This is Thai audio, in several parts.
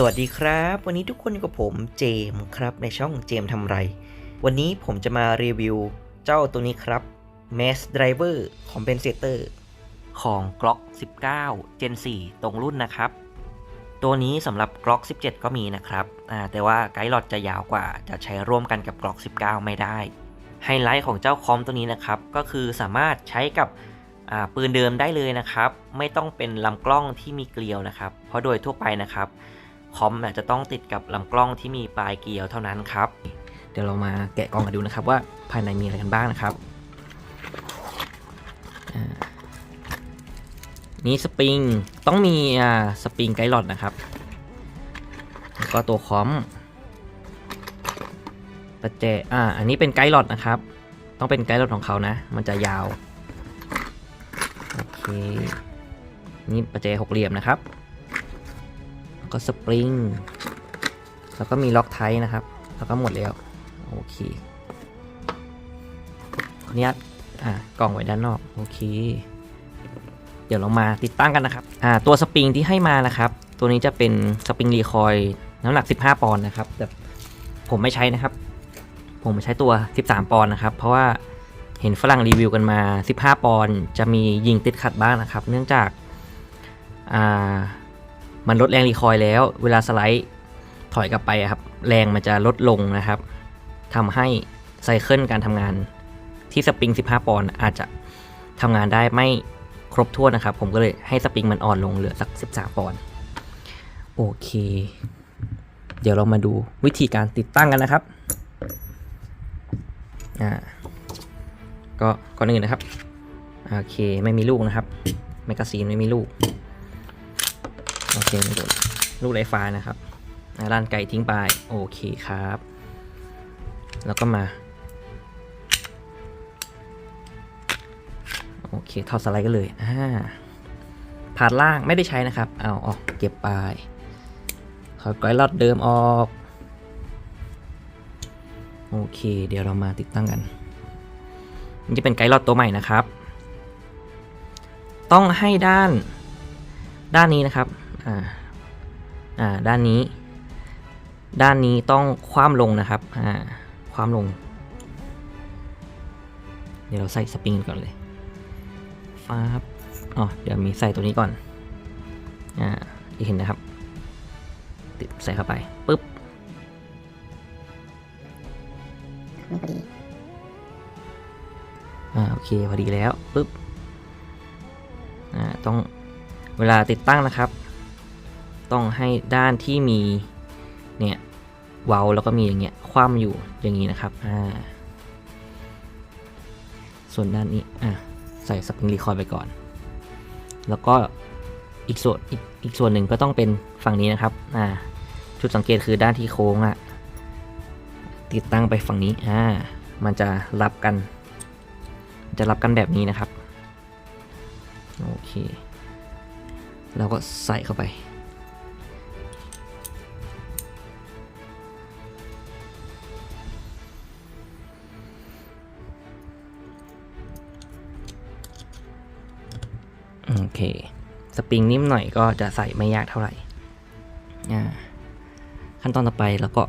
สวัสดีครับ วันนี้ทุกคนอยู่กับผมเจมครับในช่องเจมทำไร วันนี้ผมจะมารีวิวเจ้าตัวนี้ครับ Mass Driver Compensator ของ Glock 19 Gen 4 ตรงรุ่นนะครับ ตัวนี้สำหรับ Glock 17 ก็มีนะครับแต่ว่าไกด์หลอดจะยาวกว่าจะใช้ร่วมกันกับ Glock 19 ไม่ได้ ไฮไลท์ของเจ้าคอมตัวนี้นะครับ ก็คือสามารถใช้กับปืนเดิมได้เลยนะครับ ไม่ต้องเป็นลำกล้องที่มีเกลียวนะครับ เพราะโดยทั่วไปนะครับ คอมจะต้องติดกับลำกล้องที่มีปลายเกลียวเท่านั้นครับ เดี๋ยวเรามาแกะกล่องกันดูนะครับว่าภายในมีอะไรกันบ้างนะครับอ่านี่สปริงต้องมีอ่าสปริงไกด์ลอดนะครับแล้วก็ตัวคอมประแจอ่าอันนี้เป็นไกด์ลอดนะครับ ต้องเป็นไกด์ลอดของเขานะ มันจะยาวโอเคนี่ประแจหกเหลี่ยมนะครับ ก็สปริง แล้วก็มีล็อกไทนะครับ แล้วก็หมดแล้ว โอเคขออนุญาตอ่ากล่องไว้ด้านนอก โอเค เดี๋ยวเรามาติดตั้งกันนะครับ อ่า ตัวสปริงที่ให้มานะครับ ตัวนี้จะเป็นสปริงรีคอยล์น้ำหนัก 15 ปอนด์นะครับ แต่ผมไม่ใช้นะครับ ผมใช้ตัว 13 ปอนด์นะครับ เพราะว่าเห็นฝรั่งรีวิวกันมา 15 ปอนด์จะมียิงติดขัดบ้างนะครับ เนื่องจากอ่า มันลดแรงรีคอยล์แล้ว เวลาสไลด์ถอยกลับไปอะครับ แรงมันจะลดลงนะครับทำให้ไซเคิลการทำงานที่สปริง 15 ปอนด์อาจจะทำงานได้ไม่ครบถ้วนนะครับ ผมก็เลยให้สปริงมันอ่อนลงเหลือสัก 13 ปอนด์โอเค เดี๋ยวเรามาดูวิธีการติดตั้งกันนะครับอ่าก็ก่อนอื่นนะครับ โอเค ไม่มีลูกนะครับ แมกกาซีนไม่มีลูก โอเคไม่โดนลูกไรฟ้านะครับอ่าด้านไก่ทิ้งไป โอเคครับ แล้วก็มา โอเคทอดสไลด์กันเลยอ่าผ่านล่างไม่ได้ใช้นะครับ เอาออกเก็บไปขอก้อยลอดเดิมออก โอเค เดี๋ยวเรามาติดตั้งกันนี่จะเป็นไกด์ลอดตัวใหม่นะครับ ต้องให้ด้านด้านนี้นะครับ อ่าอ่าด้านนี้ ด้านนี้ต้องคว่ำลงนะครับอ่าคว่ำลง เดี๋ยวเราใส่สปริงกันก่อนเลยฟ้าบอ๋อเดี๋ยวมีใส่ตัวนี้ก่อนอ่าที่เห็นนะครับติดใส่เข้าไปปึ๊บไม่พอดีอ่าโอเคพอดีแล้วปึ๊บอ่าต้องเวลาติดตั้งนะครับ ต้องให้ด้านที่มีเนี่ยเว้าแล้วก็มีอย่างเงี้ยคว่ำอยู่อย่างนี้นะครับอ่าส่วนด้านนี้อะใส่สปริงรีคอยล์ไปก่อน แล้วก็อีกส่วนอีกอีกส่วนหนึ่งก็ต้องเป็นฝั่งนี้นะครับอ่าจุดสังเกตคือด้านที่โค้งอะติดตั้งไปฝั่งนี้อ่ามันจะรับกัน จะรับกันแบบนี้นะครับ โอเค แล้วก็ใส่เข้าไป โอเค สปริงนิ่มหน่อยก็จะใส่ไม่ยากเท่าไหร่ ขั้นตอนต่อไปแล้วก็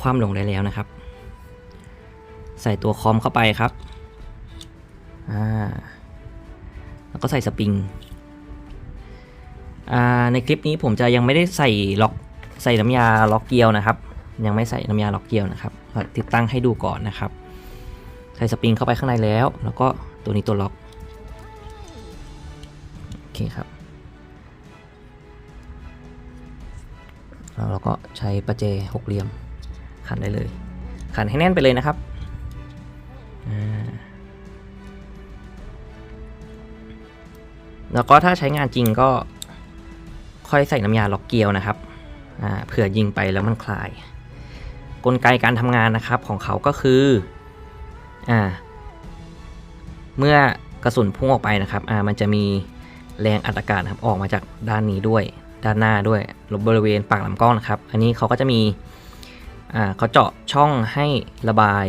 คว่ำลงได้แล้วนะครับ ใส่ตัวคอมเข้าไปครับ อ่า แล้วก็ใส่สปริง อ่า ในคลิปนี้ผมจะยังไม่ได้ใส่ล็อกใส่น้ำยาล็อกเกลียวนะครับ ยังไม่ใส่น้ำยาล็อกเกลียวนะครับติดตั้งให้ดูก่อนนะครับ ใส่สปริงเข้าไปข้างในแล้ว แล้วก็ตัวนี้ตัวล็อก เคครับแล้วเราก็ใช้ประแจหกเหลี่ยมขันได้เลย ขันให้แน่นไปเลยนะครับแล้วก็ถ้าใช้งานจริงก็ค่อยใส่น้ำยาล็อกเกลียวนะครับเผื่อยิงไปแล้วมันคลาย กลไกการทำงานนะครับของเขาก็คืออเมื่อกระสุนพุ่งออกไปนะครับมันจะมี แรงอัดอากาศนะครับออกมาจากด้านนี้ด้วย ด้านหน้าด้วยบริเวณปากลำกล้องนะครับ อันนี้เขาก็จะมีเขาเจาะช่องให้ระบาย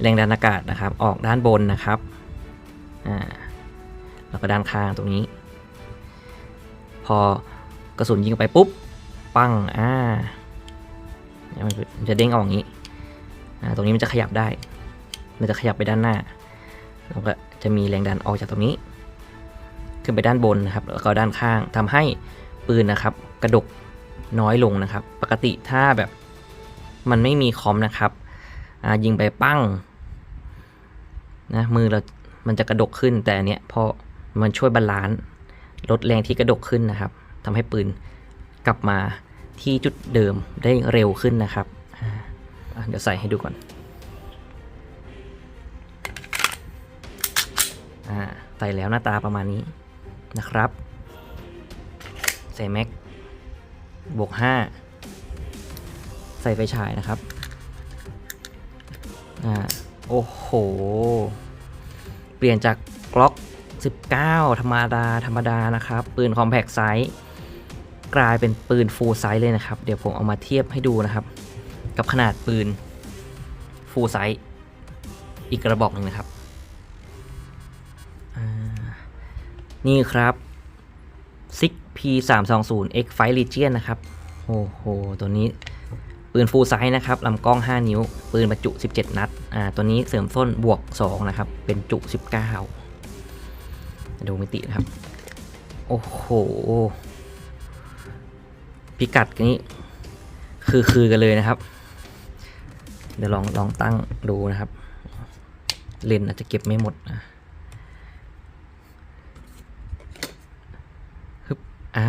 แรงดันอากาศนะครับ ออกด้านบนนะครับแล้วก็ด้านข้างตรงนี้ พอกระสุนยิงไปปุ๊บปั้งอ่ามันจะเด้งออกอย่างนี้ตรงนี้มันจะขยับได้ มันจะขยับไปด้านหน้าแล้วก็จะมีแรงดันออกจากตรงนี้ ขึ้นไปด้านบนนะครับแล้วก็ด้านข้างทำให้ปืนนะครับ กระดกน้อยลงนะครับ ปกติถ้าแบบมันไม่มีคอมนะครับยิงไปปั้งนะมือเรา มันจะกระดกขึ้นแต่เนี้ยพอมันช่วยบาลานซ์ลดแรงที่กระดกขึ้นนะครับทำให้ปืนกลับมาที่จุดเดิมได้เร็วขึ้นนะครับ เดี๋ยวใส่ให้ดูก่อนอ่าใส่แล้วหน้าตาประมาณนี้ นะครับ ใส่แม็กบวก5ใส่ไฟฉายนะครับ อ่า โอ้โห เปลี่ยนจากกล็อก 19 ธรรมดา ธรรมดานะครับ ปืนคอมแพกไซส์กลายเป็นปืนฟูลไซส์เลยนะครับ เดี๋ยวผมเอามาเทียบให้ดูนะครับ กับขนาดปืนฟูลไซส์อีกกระบอกหนึ่งนะครับ นี่ครับ Six P 3 2 0 X Fight Legion นะครับ โอ้โห ตัวนี้ปืนฟูลไซส์นะครับลำกล้อง 5 นิ้ว ปืนบรรจุ 17 นัด อ่า ตัวนี้เสริมส้นบวก 2 นะครับ เป็นจุ 19 ดูมิตินะครับ โอ้โห พิกัดนี้ คือคือกันเลยนะครับ เดี๋ยวลองลองตั้งดูนะครับ เลนอาจจะเก็บไม่หมดนะฮึบ อ่า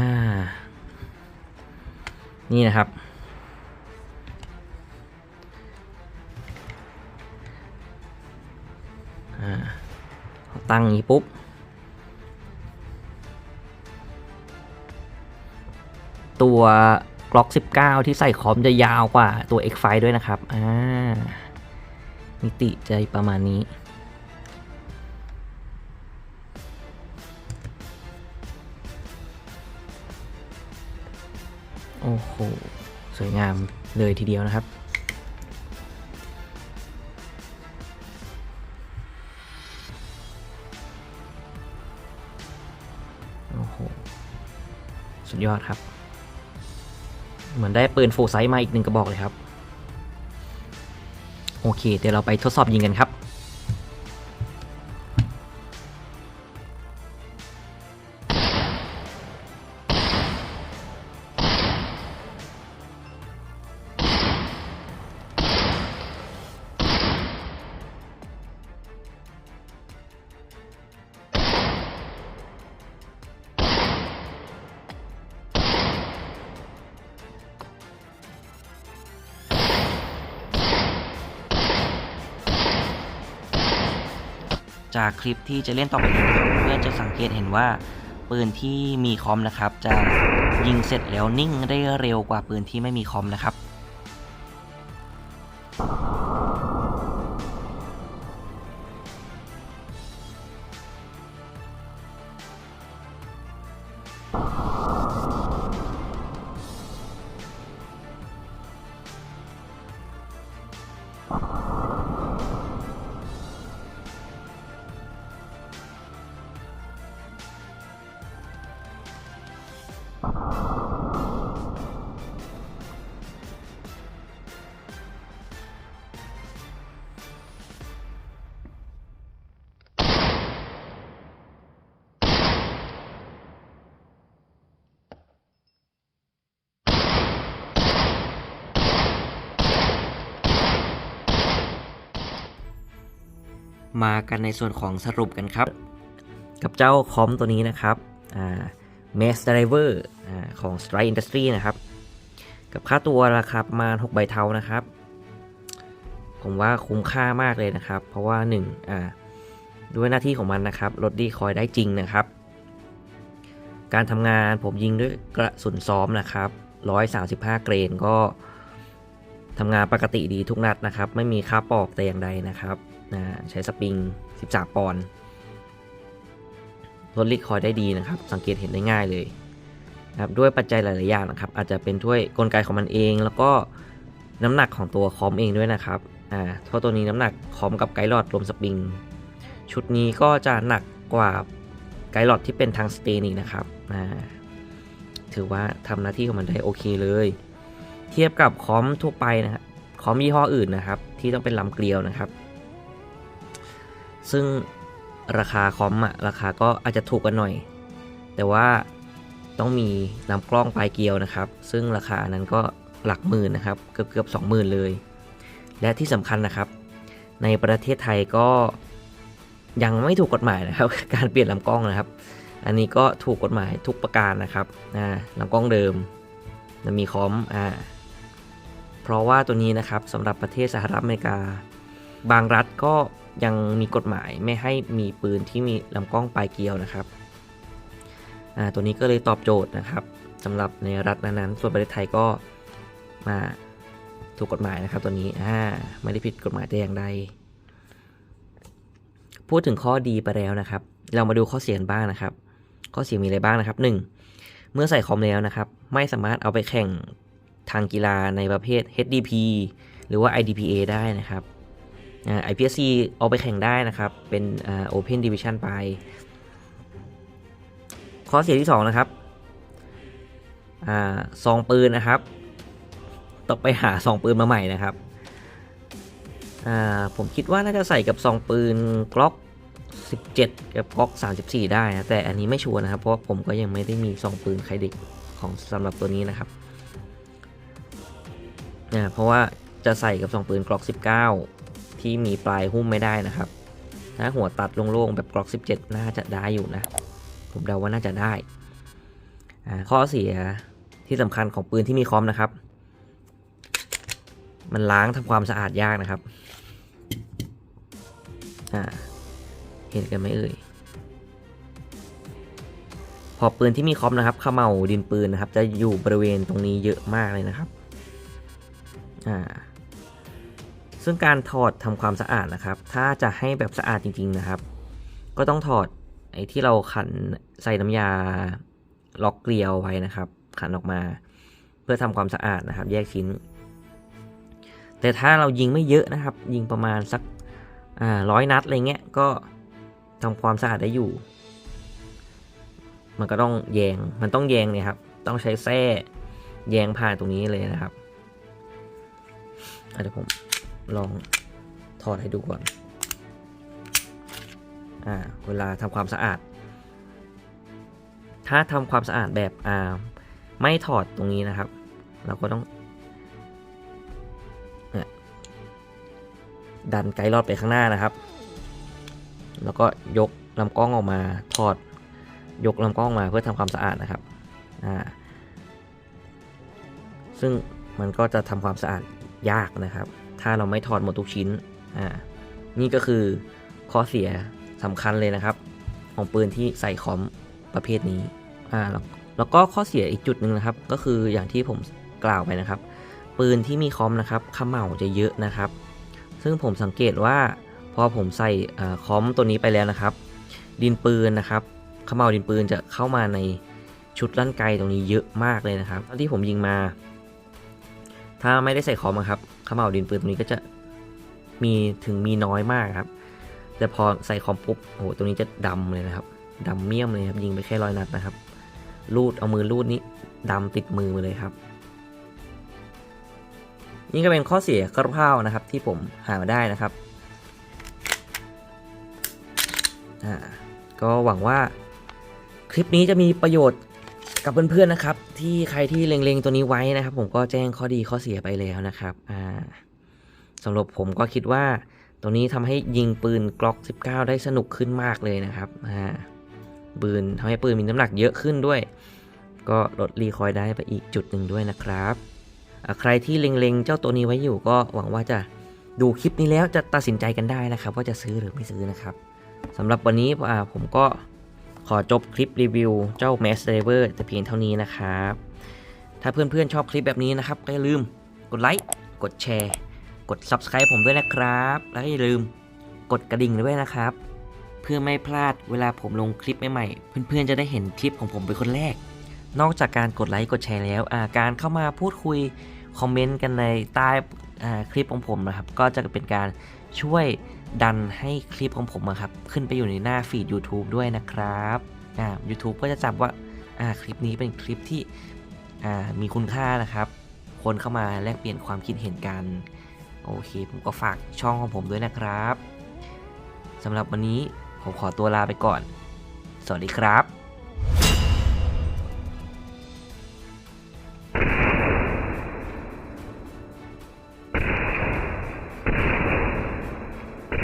นี่นะครับ อ่า ตั้งอย่างนี้ปุ๊บ ตัวกล็อก 19 ที่ใส่คอมจะยาวกว่าตัว X5 ด้วยนะครับ อ่า มิติจะประมาณนี้ งามเลยทีเดียวนะครับ โอ้โห สุดยอดครับ เหมือนได้ปืนฟูลไซส์มาอีกหนึ่งกระบอกเลยครับ โอเค เดี๋ยวเราไปทดสอบยิงกันครับ จากคลิปที่จะเล่นต่อไปนี้เพื่อนจะสังเกตเห็นว่าปืนที่มีคอมนะครับ จะยิงเสร็จแล้วนิ่งได้เร็วกว่าปืนที่ไม่มีคอมนะครับ มากันในส่วนของสรุปกันครับ กับเจ้าคอมตัวนี้นะครับอ่า Mass Driver อ่าของ Strike Industry นะครับ กับค่าตัวราคาประมาณ 6 ใบเทานะครับ ผมว่าคุ้มค่ามากเลยนะครับ เพราะว่า1อ่าด้วยหน้าที่ของมันนะครับลดดีคอยได้จริงนะครับ การทำงานผมยิงด้วยกระสุนซ้อมนะครับ 135 เกรนก็ทำงานปกติดีทุกนัดนะครับ ไม่มีค่าปอกแต่อย่างใดนะครับ นะใช้สปริง 13 ปอนด์ลดลิคอยได้ดีนะครับ สังเกตเห็นได้ง่ายเลยนะครับด้วยปัจจัยหลาย ๆ อย่างนะครับ อาจจะเป็นด้วยกลไกของมันเอง แล้วก็น้ำหนักของตัวคอมเองด้วยนะครับอ่าเพราะตัวนี้น้ำหนักคอมกับไกด์ลอดรวมสปริง ชุดนี้ก็จะหนักกว่าไกด์ลอดที่เป็นทางสเตนอีกนะครับอ่าถือว่าทำหน้าที่ของมันได้โอเคเลย เทียบกับคอมทั่วไปนะครับคอมยี่ห้ออื่นนะครับ ที่ต้องเป็นลำเกลียวนะครับ ซึ่งราคาคอมอะราคาก็อาจจะถูกกันหน่อย แต่ว่าต้องมีลำกล้องปลายเกลียวนะครับ ซึ่งราคานั้นก็หลักหมื่นนะครับ เกือบเกือบสองหมื่นเลย และที่สำคัญนะครับ ในประเทศไทยก็ยังไม่ถูกกฎหมายนะครับ การเปลี่ยนลำกล้องนะครับ อันนี้ก็ถูกกฎหมายทุกประการนะครับอ่าลำกล้องเดิมจะมีคอมอ่าเพราะว่าตัวนี้นะครับสำหรับประเทศสหรัฐอเมริกา บางรัฐก็ ยังมีกฎหมายไม่ให้มีปืนที่มีลำกล้องปลายเกลียวนะครับตัวนี้ก็เลยตอบโจทย์นะครับสำหรับในรัฐนั้นๆส่วนประเทศไทยก็มาถูกกฎหมายนะครับตัวนี้ไม่ได้ผิดกฎหมายแต่อย่างใดพูดถึงข้อดีไปแล้วนะครับ เรามาดูข้อเสียนบ้างนะครับ ข้อเสียมีอะไรบ้างนะครับ 1. เมื่อใส่คอมแล้วนะครับ ไม่สามารถเอาไปแข่งทางกีฬาในประเภท HDP หรือว่า IDPA ได้นะครับ IPSC เอาไปแข่งได้นะครับ เป็นอ่า Open Division ไป ข้อเสียที่ 2 นะครับอซองปืนนะครับ ต้องไปหาซองปืนมาใหม่นะครับผมคิดว่าน่าจะใส่กับซองปืนกล็อก 17 กับกล็อก 34 ได้นะแต่อันนี้ไม่ชัวร์นะครับ เพราะผมก็ยังไม่ได้มีซองปืนไคเด็กของสำหรับตัวนี้นะครับเพราะว่าจะใส่กับซองปืนกล็อก 19 ที่มีปลายหุ้มไม่ได้นะครับ ถ้าหัวตัดโล่งๆแบบกล็อก 17 น่าจะได้อยู่นะ ผมเดาว่าน่าจะได้ ข้อเสียที่สำคัญของปืนที่มีคอมนะครับ มันล้างทำความสะอาดยากนะครับเห็นกันไหมเอ่ยพอปืนที่มีคอมนะครับเขม่าดินปืนนะครับ จะอยู่บริเวณตรงนี้เยอะมากเลยนะครับ อ่า ซึ่งการถอดทำความสะอาดนะครับ ถ้าจะให้แบบสะอาดจริง ๆนะครับ ก็ต้องถอดไอ้ที่เราขันใส่น้ำยาล็อกเกลียวไว้นะครับ ขันออกมา เพื่อทำความสะอาดนะครับ แยกชิ้น แต่ถ้าเรายิงไม่เยอะนะครับ ยิงประมาณสักร้อยนัดอะไรเงี้ยก็ทำความสะอาดได้อยู่ มันก็ต้องแยงมันต้องแยงเนี่ยครับ ต้องใช้แส้แยงผ่านตรงนี้เลยนะครับเดี๋ยวผม ลองถอดให้ดูก่อน อ่า เวลาทำความสะอาด ถ้าทำความสะอาดแบบอ่าไม่ถอดตรงนี้นะครับ เราก็ต้องดันไกด์รอดไปข้างหน้านะครับ แล้วก็ยกลำกล้องออกมาถอด ยกลำกล้องมาเพื่อทำความสะอาดนะครับ อ่า ซึ่งมันก็จะทำความสะอาดยากนะครับ ถ้าเราไม่ถอดหมดทุกชิ้นอ่านี่ก็คือข้อเสียสำคัญเลยนะครับ ของปืนที่ใส่คอมประเภทนี้อ่าแล้วแล้วก็ข้อเสียอีกจุดหนึ่งนะครับ ก็คืออย่างที่ผมกล่าวไปนะครับ ปืนที่มีคอมนะครับขม่าจะเยอะนะครับ ซึ่งผมสังเกตว่าพอผมใส่อคอมตัวนี้ไปแล้วนะครับ ดินปืนนะครับขมเหลาดินปืนจะเข้ามาในชุดลั่นไกตรงนี้เยอะมากเลยนะครับเท่าที่ผมยิงมา ถ้าไม่ได้ใส่คอมครับ ขมเหลาดินปืนตรงนี้ก็จะมีถึงมีน้อยมากครับ แต่พอใส่คอมปุ๊บโอ้โหตรงนี้จะดำเลยนะครับดำเมี่ยมเลยครับยิงไปแค่ร้อยนัดนะครับลูดเอามือลูดนี้ดำติดมือมาเลยครับ นี่ก็เป็นข้อเสียคร่าวๆนะครับ ที่ผมหามาได้นะครับก็หวังว่าคลิปนี้จะมีประโยชน์ กับเพื่อนๆนะครับ ที่ใครที่เล็งๆตัวนี้ไว้นะครับ ผมก็แจ้งข้อดีข้อเสียไปแล้วนะครับอ่าสำหรับผมก็คิดว่าตัวนี้ทำให้ยิงปืนกล็อก 19 ได้สนุกขึ้นมากเลยนะครับอ่าปืนทำให้ปืนมีน้ำหนักเยอะขึ้นด้วย ก็ลดรีคอยล์ได้ไปอีกจุดหนึ่งด้วยนะครับใครที่เล็งๆเจ้าตัวนี้ไว้อยู่ก็หวังว่าจะดูคลิปนี้แล้วจะตัดสินใจกันได้นะครับ ว่าจะซื้อหรือไม่ซื้อนะครับสำหรับวันนี้ผมก็ ขอจบคลิปรีวิวเจ้า Mass Driver แต่เพียงเท่านี้นะครับ ถ้าเพื่อนๆชอบคลิปแบบนี้นะครับ ก็อย่าลืมกดไลค์กดแชร์ กด Subscribe ผมด้วยนะครับ แล้วก็อย่าลืมกดกระดิ่งด้วยนะครับ เพื่อไม่พลาดเวลาผมลงคลิปใหม่ๆเพื่อนๆจะได้เห็นคลิปของผมเป็นคนแรก นอกจากการกดไลค์กดแชร์แล้วการเข้ามาพูดคุยคอมเมนต์กันในใต้คลิปของผมนะครับ ก็จะเป็นการ ช่วยดันให้คลิปของผมครับขึ้นไปอยู่ในหน้าฟีด YouTube ด้วยนะครับอ่า YouTube ก็จะจับว่าอ่าคลิปนี้เป็นคลิปที่อ่ามีคุณค่านะครับ คนเข้ามาแลกเปลี่ยนความคิดเห็นกันโอเคผมก็ฝากช่องของผมด้วยนะครับสำหรับวันนี้ผมขอตัวลาไปก่อน สวัสดีครับ